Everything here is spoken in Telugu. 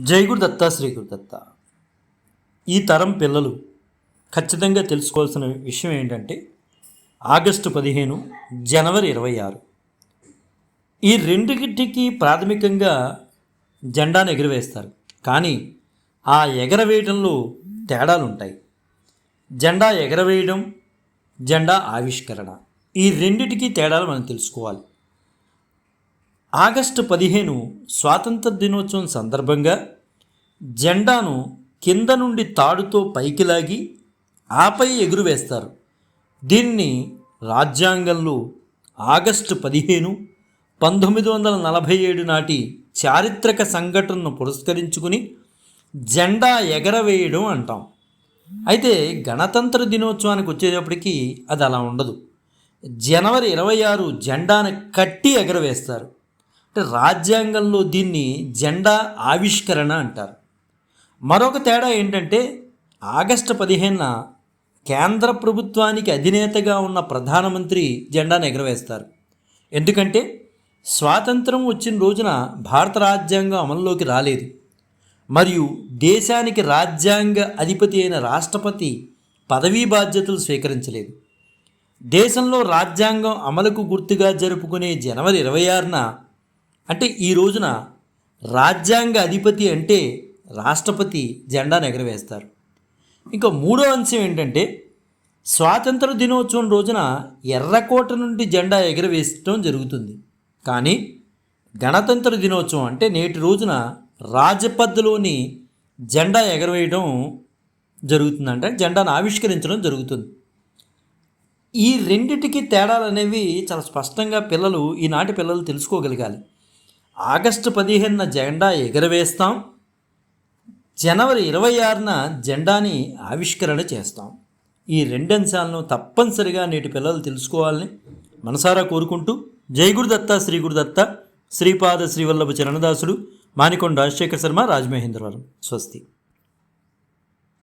జై గురుదత్త శ్రీ గురుదత్త ఈ తరం పిల్లలు ఖచ్చితంగా తెలుసుకోవాల్సిన విషయం ఏంటంటే ఆగస్టు పదిహేను జనవరి ఇరవై ఆరు. ఈ రెండింటికి ప్రాథమికంగా జెండాను ఎగురవేస్తారు. కానీ ఆ ఎగరవేయడంలో తేడాలు ఉంటాయి జెండా ఎగరవేయడం జెండా ఆవిష్కరణ. ఈ రెండిటికి తేడాలు మనం తెలుసుకోవాలి. ఆగస్టు పదిహేను స్వాతంత్ర దినోత్సవం సందర్భంగా జెండాను కింద నుండి తాడుతో పైకి లాగి ఆపై ఎగురువేస్తారు దీన్ని రాజ్యాంగంలో ఆగస్టు పదిహేను పంతొమ్మిది వందల నలభై ఏడు నాటి చారిత్రక సంఘటనను పురస్కరించుకుని జెండా ఎగరవేయడం అంటాం. అయితే గణతంత్ర దినోత్సవానికి వచ్చేటప్పటికి అది అలా ఉండదు. జనవరి ఇరవై ఆరు జెండాను కట్టి ఎగరవేస్తారు. అంటే రాజ్యాంగంలో దీన్ని జెండా ఆవిష్కరణ అంటారు. మరొక తేడా ఏంటంటే ఆగస్టు పదిహేనున కేంద్ర ప్రభుత్వానికి అధినేతగా ఉన్న ప్రధానమంత్రి జెండాను ఎగరవేస్తారు. ఎందుకంటే స్వాతంత్రం వచ్చిన రోజున భారత రాజ్యాంగం అమల్లోకి రాలేదు. మరియు దేశానికి రాజ్యాంగ అధిపతి అయిన రాష్ట్రపతి పదవీ బాధ్యతలు స్వీకరించలేదు. దేశంలో రాజ్యాంగం అమలుకు గుర్తుగా జరుపుకునే జనవరి ఇరవై ఆరున అంటే ఈ రోజున రాజ్యాంగ అధిపతి అంటే రాష్ట్రపతి జెండాను ఎగరవేస్తారు. ఇంకా మూడో అంశం ఏంటంటే స్వాతంత్ర దినోత్సవం రోజున ఎర్రకోట నుండి జెండా ఎగరవేయడం జరుగుతుంది. కానీ గణతంత్ర దినోత్సవం అంటే నేటి రోజున రాజపథ్లోని జెండా ఎగరవేయడం జరుగుతుందంటే జెండాను ఆవిష్కరించడం జరుగుతుంది. ఈ రెండిటికి తేడాలు అనేవి చాలా స్పష్టంగా పిల్లలు ఈనాటి పిల్లలు తెలుసుకోగలగాలి. ఆగస్టు పదిహేనున జెండా ఎగరవేస్తాం. జనవరి ఇరవై ఆరున జెండాని ఆవిష్కరణ చేస్తాం. ఈ రెండు అంశాలను తప్పనిసరిగా నేటి పిల్లలు తెలుసుకోవాలని మనసారా కోరుకుంటూ జై గురుదత్త శ్రీ గురుదత్త శ్రీపాద శ్రీవల్లభ చరణదాసుడు మానికొండ రాజశేఖర శర్మ రాజమహేంద్రవరం. స్వస్తి.